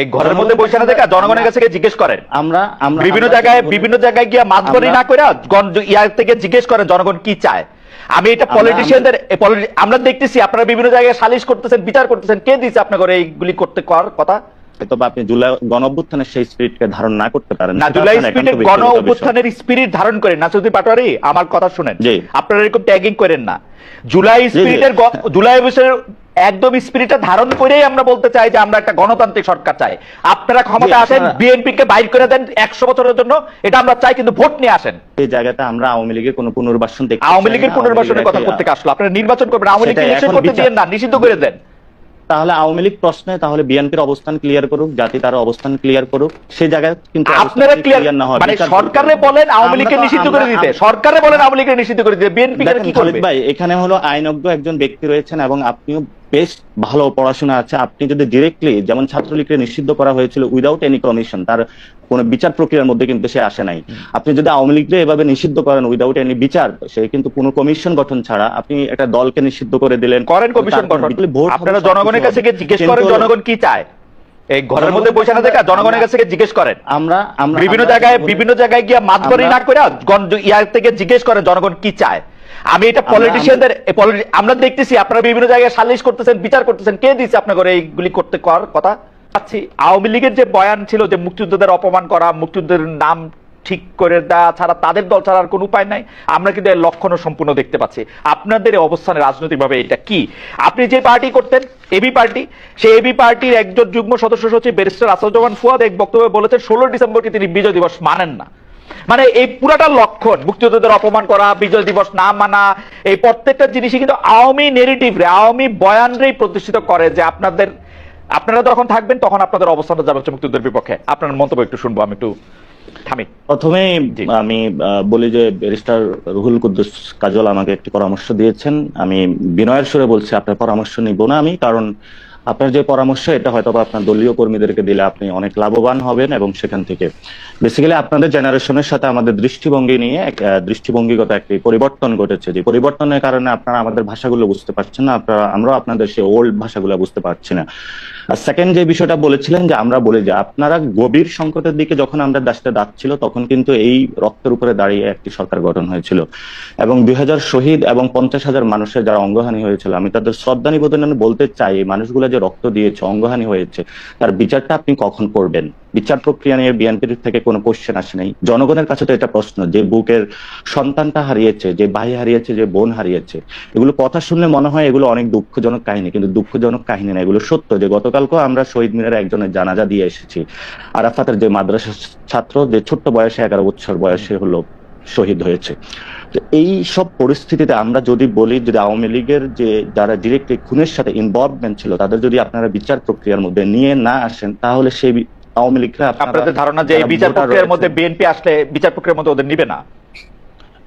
এই ঘরের মধ্যে বসে না দেখা জনগণের কাছে জিজ্ঞেস করেন। আমরা আমরা বিভিন্ন জায়গায় বিভিন্ন জায়গায় গিয়ে না করে ইয়ার থেকে জিজ্ঞেস করেন জনগণ কি চায়। আমি এটা পলিটিশিয়ানদের আমরা দেখতেছি আপনারা বিভিন্ন জায়গায় সালিশ করতেছেন বিচার করতেছেন কে দিচ্ছে আপনাকে এইগুলি করতে করার কথা? হয়তো বা আপনি জুলাই গণ অভ্যুত্থানের সেই স্পিরিটকে ধারণ না করতে পারেন। না জুলাই স্পিরিট গণ অভ্যুত্থানের স্পিরিট ধারণ করেন। নাসুদ্দিন পাটোয়ারি আমার কথা শুনেন। আপনারা এরকম ট্যাগিং করেন না। জুলাই। স্পিরিটের জুলাই একদম স্পিরিটটা ধারণ করেই আমরা বলতে চাই যে আমরা একটা গণতান্ত্রিক সরকার চাই। আপনারা ক্ষমতা আসেন বিএনপি কে বাইর করে দেন একশো বছরের জন্য এটা আমরা চাই কিন্তু ভোট নিয়ে আসেন। এই জায়গাতে আমরা আওয়ামী লীগের কোনো পুনর্বাসন দেখতে আওয়ামী লীগের পুনর্বাসনের কথা করতে আসলো। আপনারা নির্বাচন করবেন আওয়ামী লীগকে সেটাই, ইলেকশন করতে দিয়েন না নিষিদ্ধ করে দেন। তাহলে আওয়ামী লীগ প্রশ্নে তাহলে বিএনপির অবস্থান ক্লিয়ার করুক জাতি তার অবস্থান ক্লিয়ার করুক সেই জায়গায় কিন্তু আপনারা ক্লিয়ার না হয় মানে সরকারে বলেন আওয়ামী লীগকে নিষিদ্ধ করে দিতে। সরকারে বলেন আওয়ামী লীগকে নিষিদ্ধ করে দিতে। বিএনপি কি করবে? ভাই এখানে হলো আইনজ্ঞ একজন ব্যক্তি রয়েছেন এবং আপনিও বেশ ভালো পড়াশোনা আছে। আপনি যদি ডিরেক্টলি যেমন ছাত্রলীগকে নিষিদ্ধ করা হয়েছিল উইদাউট এনি কমিশন তার কোনো বিচার প্রক্রিয়ার মধ্যে কিন্তু সে আসে নাই। আপনি যদি আওয়ামী লীগকে এভাবে নিষিদ্ধ করেন উইদাউট এনি বিচার সে কিন্তু কোনো কমিশন গঠন ছাড়া আপনি একটা দলকে নিষিদ্ধ করে দিলেন। করেন কমিশন গঠন। আপনারা জনগণের কাছে গিয়ে জিজ্ঞেস করেন জনগণ কি চায়? এই ঘরের মধ্যে বসে না দেখা জনগণের কাছে গিয়ে জিজ্ঞেস করেন। আমরা বিভিন্ন জায়গায় বিভিন্ন জায়গায় গিয়ে মাতবরি আমরা- না করে ইয়ার থেকে জিজ্ঞেস করেন জনগণ কি চায়? আমি এটা পলিটিশিয়ানদের আমরা দেখতেছি আপনারা বিভিন্ন জায়গায় সালিশ করতেছেন বিচার করতেছেন কে দিচ্ছে আপনাকে এইগুলি করতে করার কথা? আচ্ছা আওয়ামী লীগের যে বয়ান ছিল যে মুক্তিযোদ্ধাদের অপমান করা মুক্তিযুদ্ধের নাম ঠিক করে দেওয়া ছাড়া তাদের দল ছাড়া আর কোনো উপায় নাই আমরা কিন্তু এর লক্ষণও সম্পূর্ণ দেখতে পাচ্ছি। আপনাদের অবস্থানে রাজনৈতিকভাবে এটা কি? আপনি যে পার্টি করতেন এবি পার্টি সেই এবি পার্টির একজন যুগ্ম সদস্য সচিব ব্যারিস্টার আসাদুজ্জামান ফুয়াদ এক বক্তব্যে বলেছেন ষোলো ডিসেম্বরকে তিনি বিজয় দিবস মানেন না। মানে এই পুরাটা লক্ষণ মুক্তিযোদ্ধাদের অপমান করা বিজয় দিবস না মানা এই প্রত্যেকটা জিনিসই কিন্তু আওয়ামী নেগেটিভ রে আওয়ামী বয়ানরেই প্রতিষ্ঠিত করে যে আপনাদের আপনারা যখন থাকবেন তখন আপনাদের অবস্থানটা যাবে হচ্ছে মুক্তিযুদ্ধের বিপক্ষে। আপনার মন্তব্য একটু শুনব আমি একটু থামি। প্রথমে আমি বলি যে ব্যারিস্টার রুহুল কুদ্দুস কাজল আমাকে একটি পরামর্শ দিয়েছেন। আমি বিনয়ের সুরে বলছি আপনার পরামর্শ নিব না আমি কারণ আপনার যে পরামর্শ, এটা হয়তো আপনার দলীয় কর্মীদেরকে দিলে আপনি অনেক লাভবান হবেন এবং সেখান থেকে বেসিক্যালি আপনাদের জেনারেশনের সাথে আমাদের দৃষ্টিভঙ্গি নিয়ে এক দৃষ্টিভঙ্গিগত একটি পরিবর্তন ঘটেছে। যে পরিবর্তনের কারণে আপনারা আমাদের ভাষাগুলো বুঝতে পারছেন না, আপনারা, আমরাও আপনাদের সেই ওল্ড ভাষাগুলো বুঝতে পারছি না। আর সেকেন্ড যে বিষয়টা বলেছিলেন যে আমরা বলি যে আপনারা গভীর সংকটের দিকে যখন আমরা দেশটা যাচ্ছিল তখন কিন্তু এই রক্তের উপরে দাঁড়িয়ে একটি সরকার গঠন হয়েছিল। এবং দুই হাজার শহীদ এবং পঞ্চাশ হাজার মানুষের যারা অঙ্গহানি হয়েছিল, আমি তাদের শ্রদ্ধা নিবেদন বলতে চাই, এই মানুষগুলো যে রক্ত দিয়েছে অঙ্গহানি হয়েছে, তার বিচারটা আপনি কখন করবেন? বিচার প্রক্রিয়া নিয়ে বিএনপির থেকে কোনো কোশ্চেন আসে নাই। জনগণের কাছে তো এটা প্রশ্ন, যে বুকের সন্তানটা হারিয়েছে, যে ভাই হারিয়েছে, যে বোন হারিয়েছে, এগুলো কথা শুনলে মনে হয় এগুলো অনেক দুঃখজনক কাহিনী, কিন্তু দুঃখজনক কাহিনী না, এগুলো সত্য যে গতকালকেও আমরা শহীদ মিনারে একজনের জানাজা দিয়ে এসেছি। আরাফাতের যে মাদ্রাসা ছাত্র, যে ছোট্ট বয়সে এগারো বছর বয়সে হলো শহীদ হয়েছে। তো এই সব পরিস্থিতিতে আমরা যদি বলি যদি আওয়ামী লীগের যে যারা ডিরেক্টলি খুনের সাথে ইনভলভমেন্ট ছিল তাদের যদি আপনারা বিচার প্রক্রিয়ার মধ্যে নিয়ে না আসেন তাহলে সেই আওয়ামী লীগরা আপনাদের ধারণা যে বিচার প্রক্রিয়ার মধ্যে বিএনপি আসলে বিচার প্রক্রিয়ার মধ্যে ওদের নিবে না?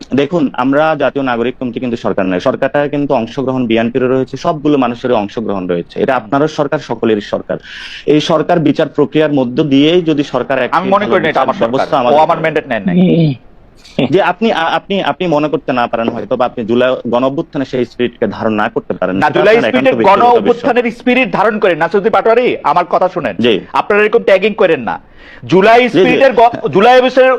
দেখুন আমরা জাতীয় নাগরিক কমিটি কিন্তু সরকার নয়। সরকারটা কিন্তু অংশগ্রহণ বিএনপির রয়েছে সবগুলো মানুষের অংশগ্রহণ রয়েছে। এটা আপনারও সরকার সকলেরই সরকার। এই সরকার বিচার প্রক্রিয়ার মধ্য দিয়েই যদি সরকার আমি মনে করি না এটা আমার সরকার। ব্যবস্থা ও আমার ম্যান্ডেট নেন নাই। যে আপনি আপনি আপনি মনে করতে না পারেন হয়তো বা আপনি জুলাই গণ অভ্যুত্থানে সেই স্পিরিটকে ধারণ না করতে পারেন। না জুলাই একান্ত গণ অভ্যুত্থানের স্পিরিট ধারণ করেন। না নাসুদ্দিন পাটোয়ারি আমার কথা শুনেন। জি। আপনারা এরকম ট্যাগিং করেন না। জুলাই। স্পিরিটের জুলাই অবস্থার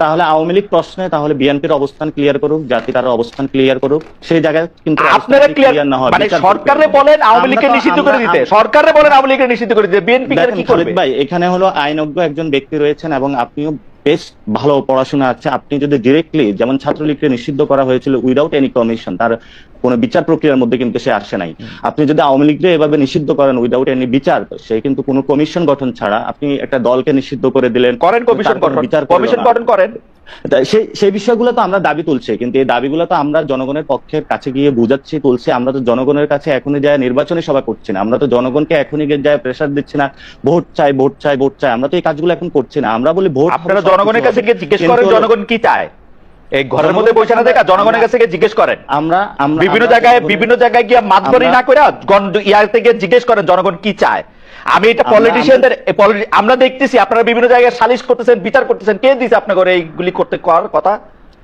তাহলে আওয়ামী লীগ প্রশ্নে তাহলে বিএনপির অবস্থান ক্লিয়ার করুক জাতি তার অবস্থান ক্লিয়ার করুক সেই জায়গায় কিন্তু আপনারা ক্লিয়ার না হয়, মানে সরকারে বলেন আওয়ামী লীগকে নিষিদ্ধ করে দিতে। সরকারে বলেন আওয়ামী লীগকে নিষিদ্ধ করে দিতে। বিএনপি কি করবে? ভাই এখানে হলো আইনজ্ঞ একজন ব্যক্তি রয়েছেন এবং আপনিও বেশ ভালো পড়াশোনা আছে। আপনি যদি ডিরেক্টলি যেমন ছাত্রলীগকে নিষিদ্ধ করা হয়েছিল উইদাউট এনি কমিশন তার কোনো বিচার প্রক্রিয়ার মধ্যে কিন্তু সে আসে নাই। আপনি যদি আওয়ামী লীগকে এভাবে নিষিদ্ধ করেন উইদাউট এনি বিচার সে কিন্তু কোনো কমিশন গঠন ছাড়া আপনি একটা দলকে নিষিদ্ধ করে দিলেন। করেন কমিশন গঠন। বিচার কমিশন গঠন করেন। সেই সেই বিষয়গুলো তো আমরা দাবি তুলছি কিন্তু এই দাবিগুলো তো আমরা জনগণের পক্ষের কাছে গিয়ে বুঝাচ্ছি তুলছি। আমরা তো জনগণের কাছে এখনই যায় নির্বাচনী সভা করছি না। আমরা তো জনগণকে এখনই গিয়ে যায় প্রেশার দিচ্ছি না ভোট চাই ভোট চাই ভোট চাই। আমরা তো এই কাজগুলো এখন করছি না। আমরা বলি ভোট আপনারা জনগণের কাছে গিয়ে জিজ্ঞেস করেন জনগণ কি চায়। এই ঘরের মধ্যে বসে না দেখা জনগণের কাছে গিয়ে জিজ্ঞেস করেন। আমরা আমরা বিভিন্ন জায়গায় বিভিন্ন জায়গায় গিয়ে মাতবরি না করে ইয়ার থেকে জিজ্ঞেস করেন জনগণ কি চায়। আমি এটা পলিটিশিয়ানদের আমরা দেখতেছি আপনারা বিভিন্ন জায়গায় সালিশ করতেছেন বিচার করতেছেন কে দিছে আপনাকে এইগুলি করতে করার কথা?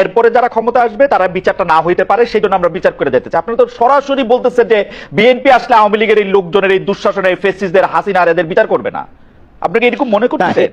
এরপরে যারা ক্ষমতা আসবে, তারা বিচারটা না হইতে পারে সেই জন্য আমরা বিচার করে দিতে চাই। আপনারা তো সরাসরি বলতেছেন যে বিএনপি আসলে আওয়ামী লীগের এই লোকজনের, এই দুঃশাসনের ফেসিসদের হাসিনা এদের বিচার করবে না। আপনাকে এরকম মনে করতেছেন?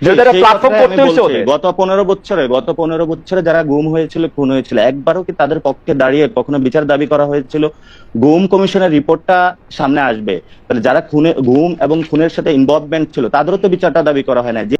যাদের প্ল্যাটফর্ম করতে হয়েছে গত পনেরো বছরে গত পনেরো বছরে যারা গুম হয়েছিল খুন হয়েছিল একবারও কি তাদের পক্ষে দাঁড়িয়ে কখনো বিচার দাবি করা হয়েছিল? গুম কমিশনের রিপোর্টটা সামনে আসবে। তাহলে যারা খুনে গুম এবং খুনের সাথে ইনভলভমেন্ট ছিল তাদেরও তো বিচারটা দাবি করা হয় না যে